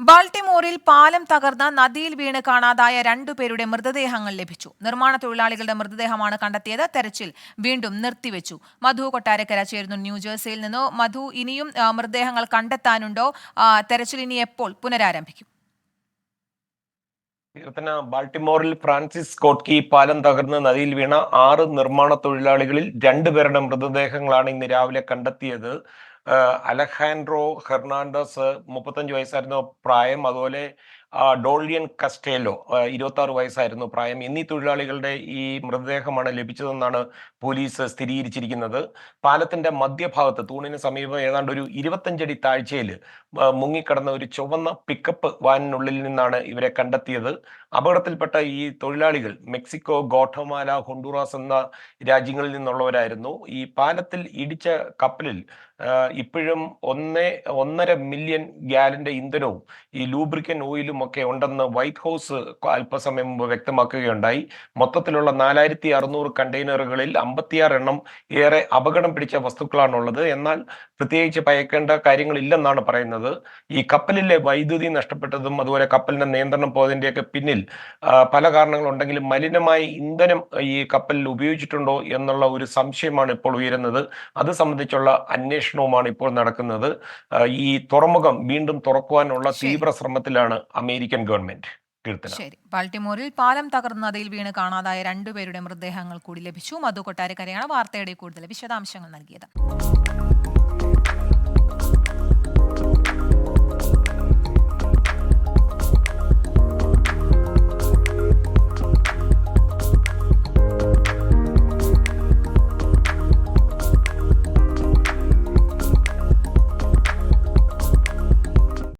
ബാൾട്ടിമോറിൽ പാലം തകർന്ന് നദിയിൽ വീണ് കാണാതായ രണ്ടുപേരുടെ മൃതദേഹങ്ങൾ ലഭിച്ചു. നിർമ്മാണ തൊഴിലാളികളുടെ മൃതദേഹമാണ് കണ്ടെത്തിയത്. തെരച്ചിൽ വീണ്ടും നിർത്തിവെച്ചു. മധു കൊട്ടാരക്കര ചേരുന്നു ന്യൂജേഴ്സിയിൽ നിന്നോ. മധു ഇനിയും മൃതദേഹങ്ങൾ കണ്ടെത്താനുണ്ടോ? തെരച്ചിൽ ഇനി എപ്പോൾ പുനരാരംഭിക്കും? കീർത്തന ബാൾട്ടിമോറിൽ ഫ്രാൻസിസ് കോട്ട്കി പാലം തകർന്ന് നദിയിൽ വീണ ആറ് നിർമ്മാണ തൊഴിലാളികളിൽ രണ്ടുപേരുടെ മൃതദേഹങ്ങളാണ് ഇന്ന് രാവിലെ കണ്ടെത്തിയത്. അലഹാൻഡ്രോ ഹെർണാണ്ടസ് മുപ്പത്തഞ്ച് വയസ്സായിരുന്നു പ്രായം. അതുപോലെ ആ, ഡോളിയൻ കസ്റ്റേലോ ഇരുപത്തി ആറ് വയസ്സായിരുന്നു പ്രായം. എന്നീ തൊഴിലാളികളുടെ ഈ മൃതദേഹമാണ് ലഭിച്ചതെന്നാണ് പോലീസ് സ്ഥിരീകരിച്ചിരിക്കുന്നത്. പാലത്തിന്റെ മധ്യഭാഗത്ത് തൂണിന് സമീപം ഏതാണ്ട് ഒരു ഇരുപത്തഞ്ചടി താഴ്ചയിൽ മുങ്ങിക്കിടന്ന ഒരു ചുവന്ന പിക്കപ്പ് വാനിനുള്ളിൽ നിന്നാണ് ഇവരെ കണ്ടെത്തിയത്. അപകടത്തിൽപ്പെട്ട ഈ തൊഴിലാളികൾ മെക്സിക്കോ ഗോട്ടമാല ഹൊണ്ടുറാസ് എന്ന രാജ്യങ്ങളിൽ നിന്നുള്ളവരായിരുന്നു. ഈ പാലത്തിൽ ഇടിച്ച കപ്പലിൽ ഇപ്പോഴും ഒന്നേ ഒന്നര മില്യൺ ഗ്യാലന്റെ ഇന്ധനവും ഈ ലൂബ്രിക്കൻ ഓയിലും ഒക്കെ ഉണ്ടെന്ന് വൈറ്റ് ഹൗസ് അല്പസമയം മുമ്പ് വ്യക്തമാക്കുകയുണ്ടായി. മൊത്തത്തിലുള്ള നാലായിരത്തി അറുന്നൂറ് കണ്ടെയ്നറുകളിൽ അമ്പത്തിയാറ് എണ്ണം ഏറെ അപകടം പിടിച്ച വസ്തുക്കളാണുള്ളത്. എന്നാൽ പ്രത്യേകിച്ച് ഭയക്കേണ്ട കാര്യങ്ങളില്ലെന്നാണ് പറയുന്നത്. ഈ കപ്പലിലെ വൈദ്യുതി നഷ്ടപ്പെട്ടതും അതുപോലെ കപ്പലിന്റെ നിയന്ത്രണം പോയതിന്റെയൊക്കെ പിന്നിൽ പല കാരണങ്ങളുണ്ടെങ്കിലും മലിനമായ ഇന്ധനം ഈ കപ്പലിൽ ഉപയോഗിച്ചിട്ടുണ്ടോ എന്നുള്ള ഒരു സംശയമാണ് ഇപ്പോൾ ഉയരുന്നത്. അത് സംബന്ധിച്ചുള്ള അന്വേഷണവുമാണ് ഇപ്പോൾ നടക്കുന്നത്. ഈ തുറമുഖം വീണ്ടും തുറക്കുവാനുള്ള. തീവ്ര ശ്രമത്തിലാണ് അമേരിക്കൻ ഗവൺമെന്റ് ശരി. ബാൾട്ടിമോറിൽ പാലം തകർന്ന് നദിയിൽ വീണ് കാണാതായ രണ്ടുപേരുടെ മൃതദേഹങ്ങൾ കൂടി ലഭിച്ചു. മധു കൊട്ടാരക്കരയാണ് വാർത്തയുടെ കൂടുതൽ വിശദാംശങ്ങൾ നൽകിയത്.